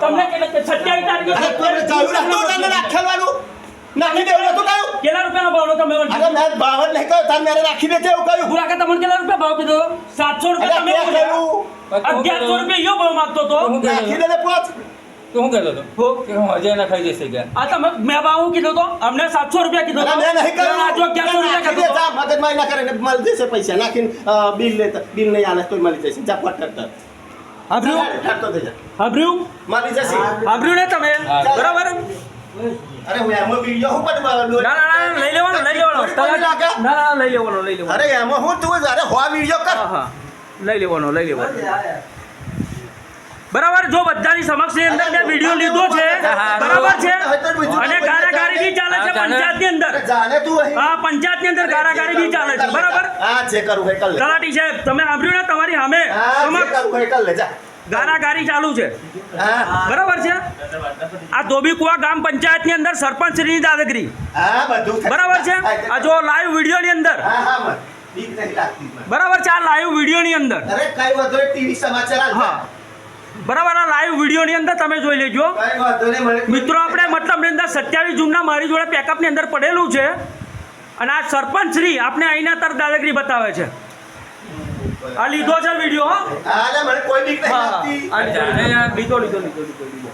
તમને તારીખે તને? નાખી દેવું નતું કહ્યું? કેટલા રૂપિયાનો ભાવનો તમે મને અરે મેં બાવન નહીં કહ્યું, તારે મારે રાખી દેજે એવું કહ્યું. પૂરા કે તમને કેટલા રૂપિયા ભાવ કીધો સાતસો અરે રૂપિયા તમે. અગિયારસો રૂપિયા યો ભાવ માંગતો તો હું નાખી દેજે પોચ. તું શું કહેતો હતો હો. કે હું હજાર ના ખાઈ જશે કે આ તમે મેં ભાવ કીધો તો અમને સાતસો રૂપિયા કીધો મેં નહીં કહ્યું. આ જો રૂપિયા કીધો ના કરે ને મળી જશે પૈસા નાખીને બિલ લેતા બિલ નહીં આલે તો મળી જશે જા પટ જશે. સાંભળ્યું ને તમે? બરાબર? અરે હું એમાં હું પણ ના ના ના લઈ લેવાનો લઈ લેવાનો. ના ના લઈ લેવાનો લઈ લેવાનો. અરે એમાં હું તું અરે હો વીડિયો કર. હા લઈ લેવાનો લઈ લેવાનો. બરાબર? જો બધાની સમક્ષ અંદર મેં વીડિયો લીધો છે. બરાબર છે બીજું અને ગારાગારી બી ચાલે છે હા, ચાલે. પંચાયતની અંદર. જાને તું અહીં. હા પંચાયતની અંદર ગારાગારી બી ચાલે છે બરાબર? હા જે કરું ભાઈ કલ તલાટી સાહેબ તમે સાંભળ્યું ને તમારી સામે? હા જે સમક્ષ કરવું હોય કર જા. ગારાગારી ચાલુ છે. બરાબર છે? આ ધોબીકુવા ગામ પંચાયતની અંદર સરપંચ શ્રીની દાદાગીરી. હા બધું થાય. બરાબર છે? આ જો લાઈવ વીડિયો ની અંદર. હા હા મત બીક નહીં લાગતી મને. બરાબર છે આ લાઈવ વીડિયો ની અંદર. અરે કઈ વધુ ટીવી સમાચાર હા. બરાબર આ લાઈવ વિડીયોની અંદર તમે જોઈ લેજો. મિત્રો આપણે મતલબની અંદર સત્યાવીસ જૂનના મારી જોડે પેકઅપની અંદર પડેલું છે. અને આ સરપંચ શ્રી આપણે અહીંના તર દાદાગીરી બતાવે છે. આ લીધો છે વીડિયો લીધો લીધો લીધો લીધો